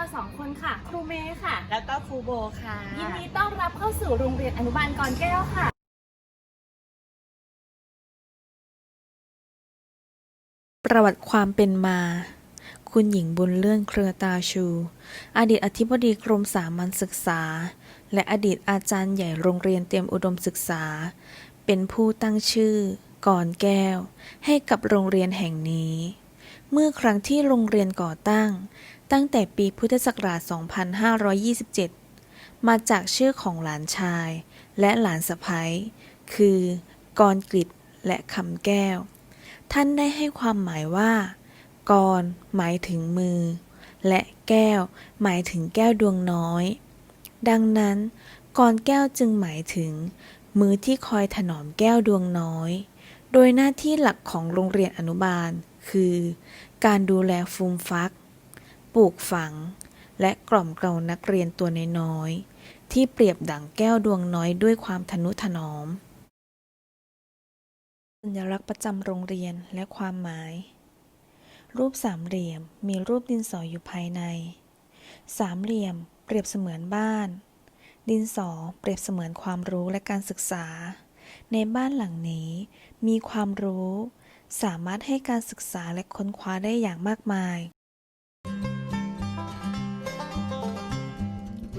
เราสองคนค่ะ ครูเมย์ค่ะ แล้วก็ครูโบค่ะ ยินดีต้อนรับเข้าสู่โรงเรียนอนุบาลกรแก้วค่ะประวัติความเป็นมา คุณหญิงบุญเลื่อนเครือตาชู อดีตอธิบดีกรมสามัญศึกษา และอดีตอาจารย์ใหญ่โรงเรียนเตรียมอุดมศึกษา เป็นผู้ตั้งชื่อ ก่อนแก้ว ให้กับโรงเรียนแห่งนี้ เมื่อครั้งที่โรงเรียนก่อตั้ง ตั้งแต่ปีพุทธศักราช 2527 มาจากชื่อของหลานชาย และหลานสะใภ้คือกรกฤษและคำแก้ว ท่านได้ให้ความหมายว่า กรหมายถึงมือ และแก้วหมายถึงแก้วดวงน้อย ดังนั้นกรแก้วจึงหมายถึง มือที่คอยถนอมแก้วดวงน้อย โดยหน้าที่หลักของโรงเรียนอนุบาล คือ การดูแลฟูมฟัก ปลูกฝัง และกล่อมเกลานักเรียนตัวน้อยๆที่เปรียบดั่งแก้วดวงน้อยด้วยความทนุถนอม สัญลักษณ์ประจำโรงเรียนและความหมาย รูปสามเหลี่ยมมีรูปดินสออยู่ภายใน สามเหลี่ยมเปรียบเสมือนบ้าน ดินสอเปรียบเสมือนความรู้และการศึกษา ในบ้านหลังนี้ มีความรู้สามารถให้การศึกษาและค้นคว้าได้อย่างมากมาย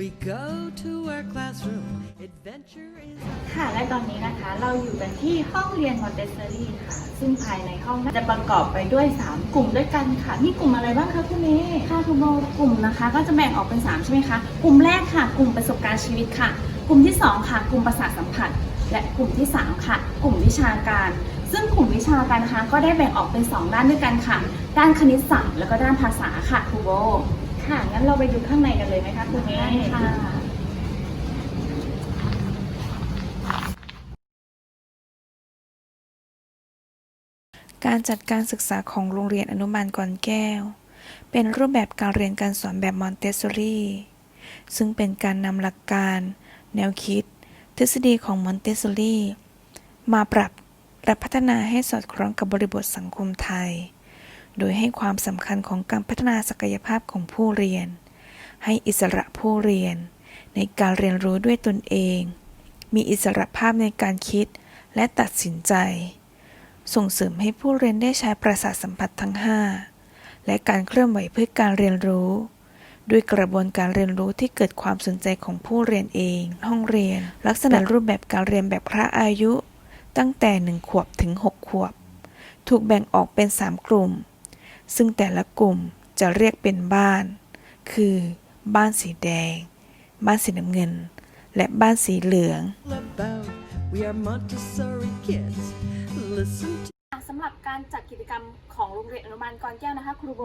We go to our classroom. Adventure is ค่ะ และตอนนี้นะคะ เราอยู่กันที่ห้องเรียนมอนเตสซอรี่ค่ะ ซึ่งภายในห้องจะประกอบไปด้วย 3 กลุ่มด้วยกันค่ะ มีกลุ่มอะไรบ้างคะคุณเมย์ค่ะคุณโบกลุ่มนะคะ ก็จะแบ่งออกเป็น 3 ใช่ไหมคะ กลุ่มแรกค่ะ กลุ่มประสบการณ์ชีวิตค่ะ กลุ่มที่ 2 ค่ะ กลุ่มประสาทสัมผัส และกลุ่มที่ 3 ค่ะ กลุ่มวิชาการ ซึ่งกลุ่มวิชาการนะคะ ก็ได้แบ่งออกเป็น 2 ด้านด้วยกันค่ะ ด้านคณิตศาสตร์แล้วก็ด้านภาษาค่ะครูโบ ค่ะ งั้นเราไปดูข้างในกันเลยไหมคะคุณเมย์ค่ะการจัดการศึกษาของโรงเรียนอนุบาลก่อนแก้ว เป็นรูปแบบการเรียนการสอนแบบมอนเตสซอรี่ซึ่งเป็นการนำหลักการ แนวคิด ทฤษฎีของมอนเตสซอรี่มาปรับและพัฒนาให้สอดคล้องกับบริบทสังคมไทย โดยให้ความสำคัญของการพัฒนาศักยภาพของผู้เรียน ให้อิสระผู้เรียน ในการเรียนรู้ด้วยตนเอง มีอิสระภาพในการคิดและตัดสินใจ ส่งเสริมให้ผู้เรียนได้ใช้ประสาทสัมผัสทั้ง 5 และการเคลื่อนไหวเพื่อการเรียนรู้ ด้วยกระบวนการเรียนรู้ที่เกิดความสนใจของผู้เรียนเอง ห้องเรียน ลักษณะรูปแบบการเรียนแบบพระอายุ ตั้งแต่ 1 ขวบถึง 6 ขวบ ถูกแบ่งออกเป็น 3 กลุ่ม ซึ่งแต่ละกลุ่มจะเรียกเป็นบ้าน คือ บ้านสีแดง บ้านสีน้ำเงิน และบ้านสีเหลือง all about. We are Montessori kids. Listen to สำหรับการจัดกิจกรรมของโรงเรียนอนุบาลกรแก้วนะคะครูโบ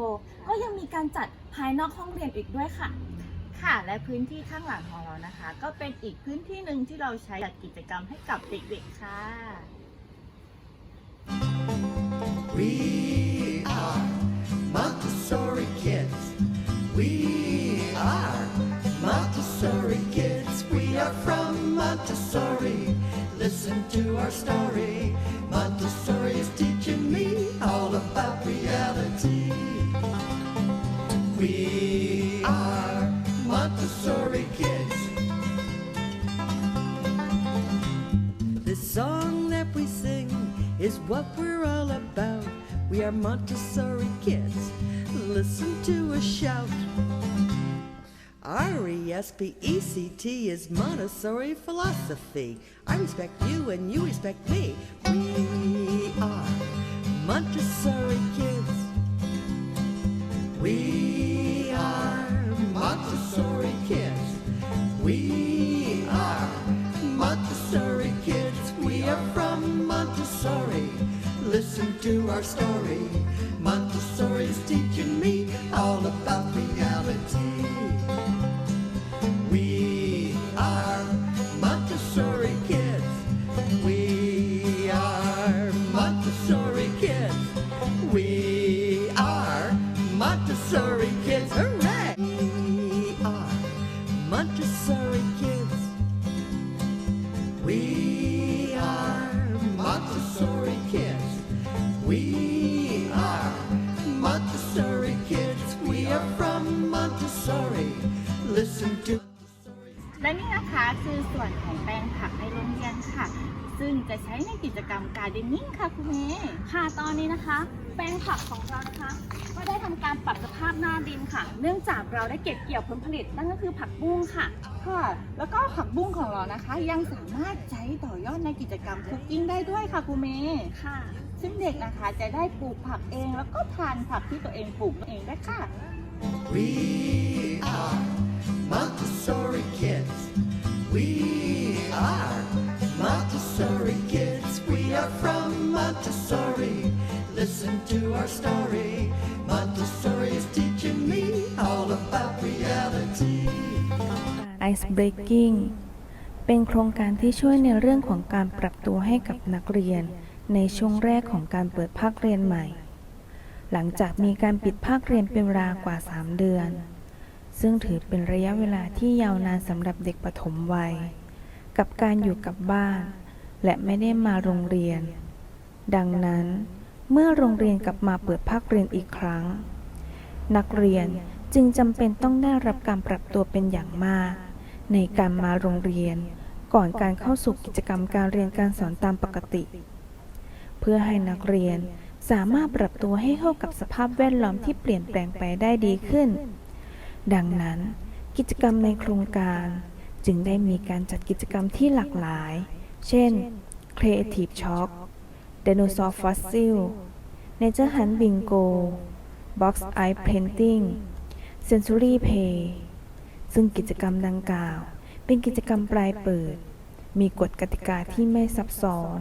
ก็ยังมีการจัดภายนอกห้องเรียนอีกด้วยค่ะ ค่ะและพื้นที่ข้างหลังของเรานะคะ ก็เป็นอีกพื้นที่หนึ่งที่เราใช้จัดกิจกรรมให้กับเด็กๆค่ะ We to our story. Montessori is teaching me all about reality. We are Montessori kids. This song that we sing is what we're all about. We are Montessori kids. Listen to us shout. R E S P E C T is Montessori philosophy. I respect you and you respect me. We are Montessori kids. We are Montessori kids. We are Montessori kids. We are from Montessori. Listen to our story. Montessori's teaching คือส่วนของแปลงผักในโรงเรียนค่ะ ซึ่งจะใช้ในกิจกรรมการเดนนิ่งค่ะคุณเมย์ค่ะตอนนี้นะคะ แปลงผักของเรานะคะก็ได้ทำการปรับสภาพหน้าดินค่ะ เนื่องจากเราได้เก็บเกี่ยวผลผลิตนั่นก็คือผักบุ้งค่ะ ค่ะ แล้วก็ผักบุ้งของเรานะคะ ยังสามารถใช้ต่อยอดในกิจกรรมคุกกิ้งได้ด้วยค่ะคุณเมย์ค่ะ ซึ่งเด็กนะคะจะได้ปลูกผักเองแล้วก็ทานผักที่ตัวเองปลูกเองได้ค่ะ We are Montessori kids. We are Montessori kids. We are from Montessori. Listen to our story. Montessori is teaching me all about reality. Ice Breaking เป็นโครงการที่ช่วยในเรื่องของการปรับตัวให้กับนักเรียน ในช่วงแรกของการเปิดภาคเรียนใหม่ หลังจากมีการปิดภาคเรียนเป็นเวลากว่า 3 เดือน ซึ่งถือเป็นระยะเวลาที่ยาวนานสำหรับเด็กปฐมวัย กับการอยู่กับบ้าน และไม่ได้มาโรงเรียน ดังนั้น เมื่อโรงเรียนกลับมาเปิดภาคเรียนอีกครั้ง นักเรียนจึงจำเป็นต้องได้รับการปรับตัวเป็นอย่างมาก ในการมาโรงเรียน ก่อนการเข้าสู่กิจกรรมการเรียนการสอนตามปกติ เพื่อให้นักเรียนสามารถปรับตัวให้เข้ากับสภาพแวดล้อมที่เปลี่ยนแปลงไปได้ดีขึ้น ดังนั้น กิจกรรมในโครงการจึงได้มีการจัดกิจกรรมที่หลากหลาย เช่น Creative Shock Dinosaur Fossil Nature Hunt Bingo Box Eye Painting Sensory Play ซึ่งกิจกรรมดังกล่าว เป็นกิจกรรมปลายเปิด มีกฎกติกาที่ไม่ซับซ้อน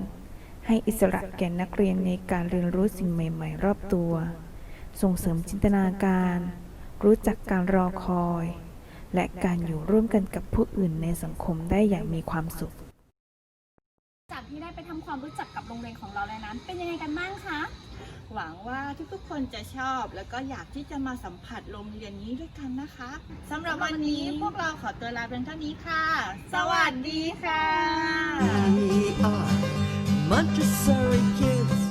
ให้อิสระแก่นักเรียนในการเรียนรู้สิ่งใหม่ ๆ รอบตัว ส่งเสริมจินตนาการ รู้จักการรอคอย และการอยู่ร่วมกันกับผู้อื่นในสังคมได้อย่างมีความสุข จากที่ได้ไปทำความรู้จักกับโรงเรียนของเราแล้วนั้น เป็นยังไงกันบ้างคะ หวังว่าทุกๆคนจะชอบ แล้วก็อยากที่จะมาสัมผัสโรงเรียนนี้ด้วยกันนะคะสำหรับวันนี้พวกเราขอตัวลาเพียงเท่านี้ค่ะ สวัสดีค่ะ We are Montessori kids.